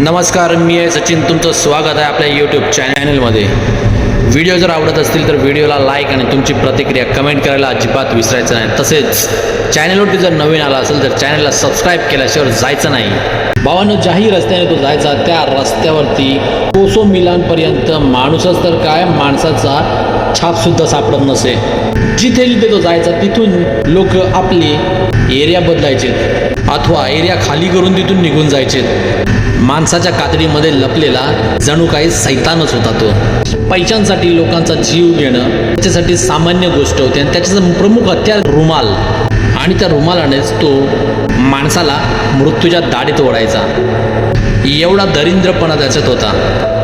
नमस्कार मी आहे सचिन. तुमचं स्वागत आहे आपल्या यूट्यूब चॅनलमध्ये व्हिडिओ जर आवडत असतील तर व्हिडिओला लाईक आणि तुमची प्रतिक्रिया कमेंट करायला अजिबात विसरायचं नाही. तसेच चॅनलवरती जर नवीन आला असेल तर चॅनलला सबस्क्राईब केल्याशिवाय जायचं नाही. भावानं ज्याही रस्त्याने तो जायचा. त्या रस्त्यावरती कोसो मिलांपर्यंत माणूसच तर काय? माणसाचा छापसुद्धा सापडत नसे. जिथे जिथे तो जायचा तिथून लोक आपली एरिया बदलायचे अथवा एरिया खाली करून तिथून निघून जायचे माणसाच्या कातडीमध्ये लपलेला जणू काही सैतानच होता तो. पैशांसाठी लोकांचा जीव घेणं त्याच्यासाठी सामान्य गोष्ट होती आणि त्याच्याचं प्रमुख हत्यार रुमाल. आणि त्या रुमालानेच तो माणसाला मृत्यूच्या दाढीत ओढायचा. एवढा दरिद्रपणा त्याच्यात होता.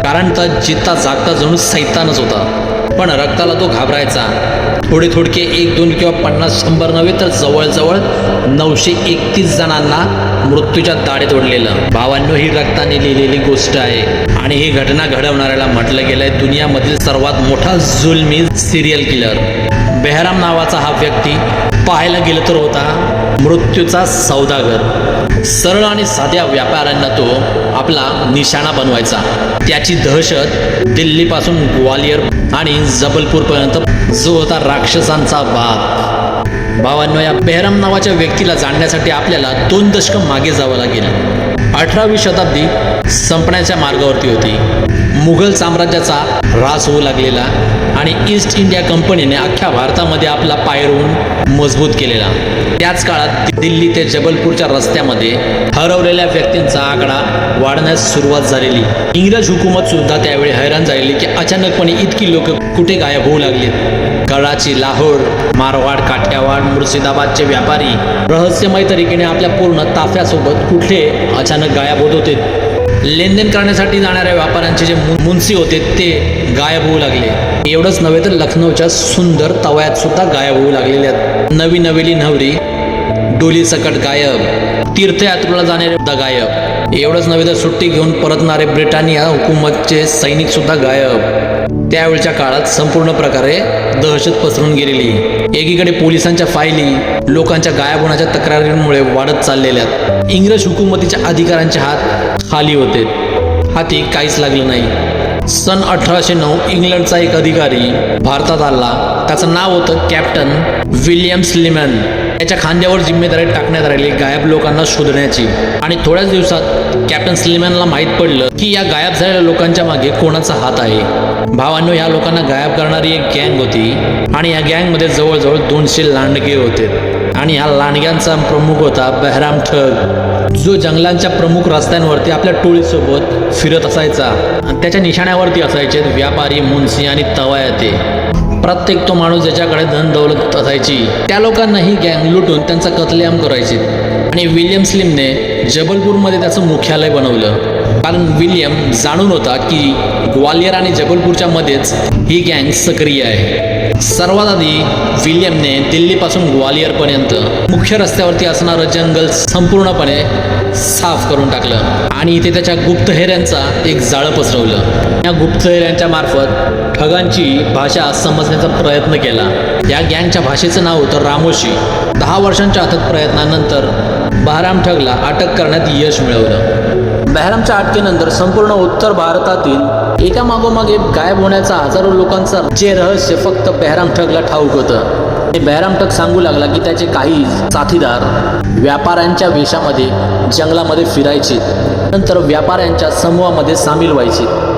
कारण तर जिता जागता जणू सैतानच होता. पण रक्ताला तो घाबरायचा. थोडे थोडके एक दोन किंवा पन्नास शंभर नव्हे तर जवळजवळ नऊशे एकतीस जणांना मृत्यूच्या दाडीत ओढलेलं भावांनो ही रक्ताने लिहिलेली गोष्ट आहे. आणि ही घटना घडवणाऱ्याला म्हटलं गेलंय दुनियामधील सर्वात मोठा जुलमी सिरियल किलर बेहराम नावाचा हा व्यक्ती पाहायला गेलं तर होता. मृत्यूचा सौदागर सरळ आणि साध्या व्यापाऱ्यांना तो आपला निशाणा बनवायचा. त्याची दहशत दिल्लीपासून ग्वालियर आणि जबलपूरपर्यंत जो होता राक्षसांचा बाप भावांनो या बेहराम नावाच्या व्यक्तीला जाणण्यासाठी आपल्याला दोन दशक मागे जावं लागेल. अठरावी शताब्दी संपण्याच्या मार्गावरती होती. मुघल साम्राज्याचा ऱ्हास होऊ लागलेला आणि ईस्ट इंडिया कंपनीने अख्ख्या भारतामध्ये आपला पायरून मजबूत केलेला. त्याच काळात दिल्ली ते जबलपूरच्या रस्त्यामध्ये हरवलेल्या व्यक्तींचा आकडा वाढण्यास सुरुवात झालेली. इंग्रज हुकूमत सुद्धा त्यावेळी हैराण झालेली की अचानकपणे इतकी लोक कुठे गायब होऊ लागली कराची लाहोर मारवाड काठियावाड मुर्शिदाबादचे व्यापारी रहस्यमय तरीकेने आपल्या पूर्ण ताफ्यासोबत कुठे अचानक गायब होत होते? लेनदेन करण्यासाठी जाणाऱ्या व्यापाऱ्यांचे जे मु- मुन्सी होते ते गायब होऊ लागले. एवढंच नव्हे तर लखनौच्या सुंदर तवयात सुद्धा गायब होऊ लागलेले आहेत. नवी नवेली नवरी डोली सकट गायब तीर्थयात्रेला जाणारे सुद्धा गायब. एवढंच नव्हे तर सुट्टी घेऊन परतणारे ब्रिटानिया हुकूमतचे सैनिक सुद्धा गायब. त्यावेळच्या काळात संपूर्ण प्रकारे दहशत पसरून गेलेली. एकीकडे पोलिसांच्या फायली लोकांच्या गायब होण्याच्या तक्रारींमुळे वाढत चाललेल्या इंग्रज हुकूमतीच्या अधिकाऱ्यांचे हात खाली होते. हाती काहीच लागलं नाही. सन अठराशे नऊ इंग्लंडचा एक अधिकारी भारतात आला. त्याचं नाव होतं कॅप्टन विल्यम स्लिमन. त्याच्या खांद्यावर जिम्मेदारी टाकण्यात आलेली गायब लोकांना शोधण्याची. आणि थोड्याच दिवसात कॅप्टन स्लिमॅनला माहीत पडलं की या गायब झालेल्या लोकांच्या मागे कोणाचा हात आहे. भावांनो या लोकांना गायब करणारी एक गँग होती आणि या गँगमध्ये जवळजवळ दोनशे लांडगे होते. आणि ह्या लांडग्यांचा प्रमुख होता बहराम ठग. जो जंगलांच्या प्रमुख रस्त्यांवरती आपल्या टोळीसोबत फिरत असायचा. आणि त्याच्या निशाण्यावरती असायचे व्यापारी मुन्सी आणि तवायते. प्रत्येक तो माणूस ज्याच्याकडे धन दौलत असायची त्या लोकांना ही गँग लुटून त्यांचा कतलेआम करायची. आणि विल्यम स्लिमने जबलपूरमध्ये त्याचं मुख्यालय बनवलं. कारण विल्यम जाणून होता की ग्वालियर आणि जबलपूरच्या मध्येच ही गँग सक्रिय आहे. सर्वात आधी विल्यमने दिल्लीपासून ग्वालियरपर्यंत मुख्य रस्त्यावरती असणारं जंगल संपूर्णपणे साफ करून टाकलं आणि इथे त्याच्या गुप्तहेऱ्यांचा एक जाळं पसरवलं. या गुप्तहेऱ्यांच्या मार्फत ठगांची भाषा समजण्याचा प्रयत्न केला. या गँगच्या भाषेचं नाव होतं रामोशी. दहा वर्षांच्या अथक प्रयत्नानंतर बहराम ठगला अटक करण्यात यश मिळवलं. बहरामच्या अटकेनंतर संपूर्ण उत्तर भारतातील एका मागोमाग एक गायब होण्याचा हजारो लोकांचा जे रहस्य फक्त बहराम ठगला ठाऊक होतं. ते बेहराम ठग सांगू लागला की त्याचे काही साथीदार व्यापाऱ्यांच्या वेशामध्ये जंगलामध्ये फिरायचे. नंतर व्यापाऱ्यांच्या समूहामध्ये सामील व्हायचे.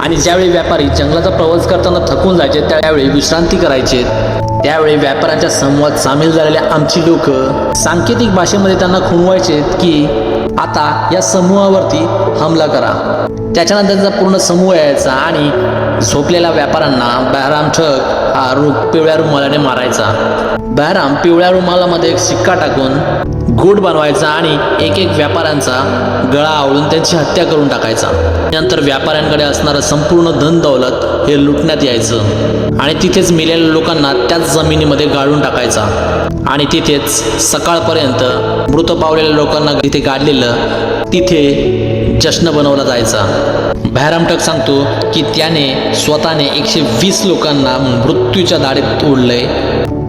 आणि ज्यावेळी व्यापारी जंगलाचा प्रवास करताना थकून जायचे त्यावेळी विश्रांती करायचे. त्यावेळी व्यापाऱ्यांच्या समूहात सामील झालेल्या आमची लोक सांकेतिक भाषेमध्ये त्यांना खुणवायचे की आता या समूहावरती हमला करा. त्याच्यानंतर त्यांचा पूर्ण समूह यायचा आणि झोपलेल्या व्यापाऱ्यांना बहराम ठग हा रु पिवळ्या रुमालाने मारायचा. बहराम पिवळ्या रुमालामध्ये एक सिक्का टाकून गोड बनवायचा आणि एक एक व्यापाऱ्यांचा गळा आवळून त्यांची हत्या करून टाकायचा. नंतर व्यापाऱ्यांकडे असणारं संपूर्ण धन दौलत हे लुटण्यात यायचं आणि तिथेच मिलेल्या लोकांना त्याच जमिनीमध्ये गाळून टाकायचा. आणि तिथेच सकाळपर्यंत मृत पावलेल्या लोकांना तिथे गाडलेलं तिथे जश्न बनवला जायचा. भैरामटक सांगतो की त्याने स्वतःने एकशे वीस लोकांना मृत्यूच्या दाढीत ओढलंय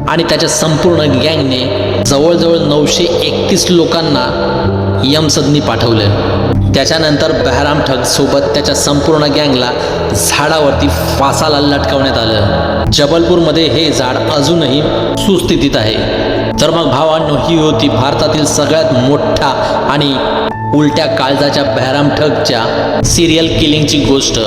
आणि त्याच्या संपूर्ण गँगने जवळजवळ नऊशे एकतीस लोकांना यमसदनी पाठवलं त्याच्यानंतर बहराम ठग सोबत त्याच्या संपूर्ण गँगला झाडावरती फासाला लटकवण्यात आलं. जबलपूरमध्ये हे झाड अजूनही सुस्थितीत आहे. तर मग भावांनो ही होती भारतातील सगळ्यात मोठा आणि उलट्या काळजाच्या बहराम ठगच्या सिरियल किलिंगची गोष्ट.